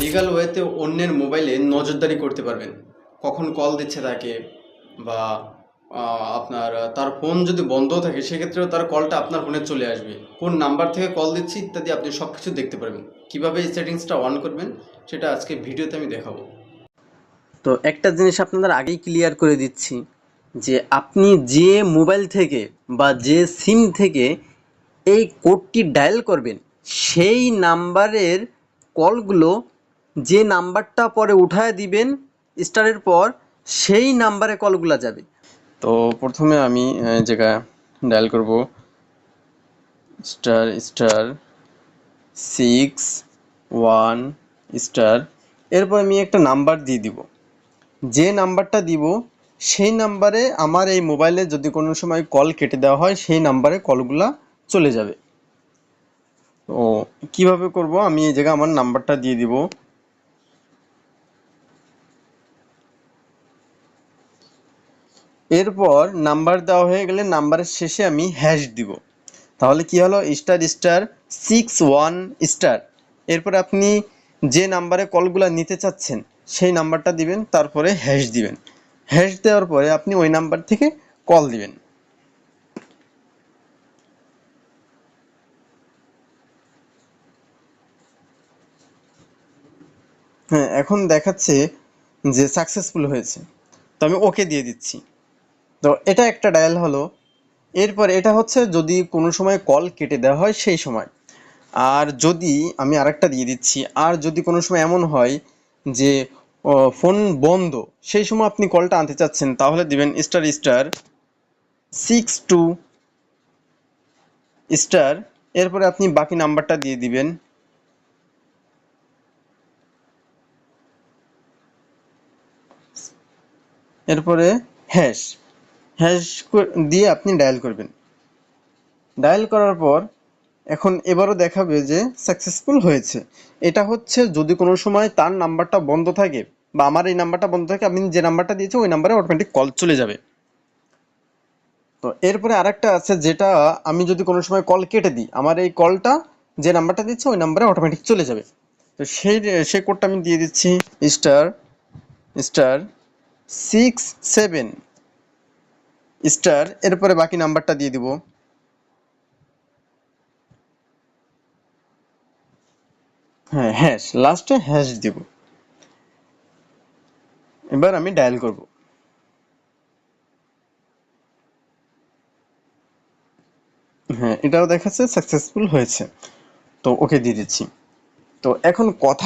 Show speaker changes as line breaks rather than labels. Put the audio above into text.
Legal ওয়েতে অন্যের মোবাইলে নজরদারি করতে পারবেন। কখন কল দিচ্ছে তাকে বা আপনার, তার ফোন যদি বন্ধ থাকে, সেক্ষেত্রেও তার কলটা আপনার ফোনে চলে আসবে। কোন নাম্বার থেকে কল দিচ্ছি ইত্যাদি আপনি সব কিছু দেখতে পারবেন। কীভাবে এই সেটিংসটা অন করবেন, সেটা আজকে ভিডিওতে আমি দেখাবো।
তো একটা জিনিস আপনাদের আগেই ক্লিয়ার করে দিচ্ছি, যে আপনি যে মোবাইল থেকে বা যে সিম থেকে এই কোডটি ডায়াল করবেন, সেই নাম্বারের কলগুলো যে নাম্বারটা পরে উঠায় দিবেন স্টারের পর, সেই নাম্বারে কলগুলা যাবে।
তো প্রথমে আমি জায়গা ডায়াল করব, star star, six, one, star, এরপর আমি একটা নাম্বার দিয়ে দিব। যে নাম্বারটা দিব, সেই নাম্বারে আমার এই মোবাইলে যদি কোনো সময় কল কেটে দেওয়া হয়, সেই নাম্বারে কলগুলা চলে যাবে। তো কীভাবে করব? আমি এই জায়গায় আমার নাম্বারটা দিয়ে দিব। এরপর নাম্বার দেওয়া হয়ে গেলে নাম্বারের শেষে আমি হ্যাশ দিব। তাহলে কি হলো? Star star six one star এরপর আপনি যে নাম্বারে কলগুলো নিতে চাচ্ছেন, সেই নাম্বারটা দিবেন, তারপরে হ্যাশ দিবেন। হ্যাশ দেওয়ার পরে আপনি ওই নাম্বার থেকে কল দিবেন। হ্যাঁ এখন দেখাচ্ছে যে সাকসেসফুল হয়েছে। তো আমি ওকে দিয়ে দিচ্ছি। তো এটা একটা ডায়াল হলো। এরপর এটা হচ্ছে যদি কোনো সময় কল কেটে দেওয়া হয়, সেই সময়। আর যদি আমি আরেকটা দিয়ে দিচ্ছি, আর যদি কোনো সময় এমন হয় যে ফোন বন্ধ, সেই সময় আপনি কলটা আনতে চাচ্ছেন, তাহলে দিবেন star star six two star এরপরে আপনি বাকি নাম্বারটা দিয়ে দিবেন। এরপরে হ্যাশ হ্যাশ দিয়ে আপনি ডায়াল করবেন। ডায়াল করার পর এখন এবারও দেখাবে যে সাকসেসফুল হয়েছে। এটা হচ্ছে যদি কোনো সময় তার নাম্বারটা বন্ধ থাকে বা আমার এই নাম্বারটা বন্ধ থাকে, আমি যে নাম্বারটা দিয়েছি ওই নাম্বারে অটোমেটিক কল চলে যাবে। তো এরপরে আরেকটা আছে যেটা আমি যদি কোনো সময় কল কেটে দিই, আমার এই কলটা যে নাম্বারটা দিচ্ছে ওই নাম্বারে অটোমেটিক চলে যাবে। তো সেই সেই কোডটা আমি দিয়ে দিচ্ছি star star six seven star, এরপরে বাকি নাম্বারটা দিয়ে দিব। হ্যাঁ হ্যাশ লাস্টে হ্যাশ দিব। এবার আমি ডায়াল করব। হ্যাঁ এটাও দেখাচ্ছে সাকসেসফুল হয়েছে। তো ওকে দিয়ে দিচ্ছি। তো এখন কথা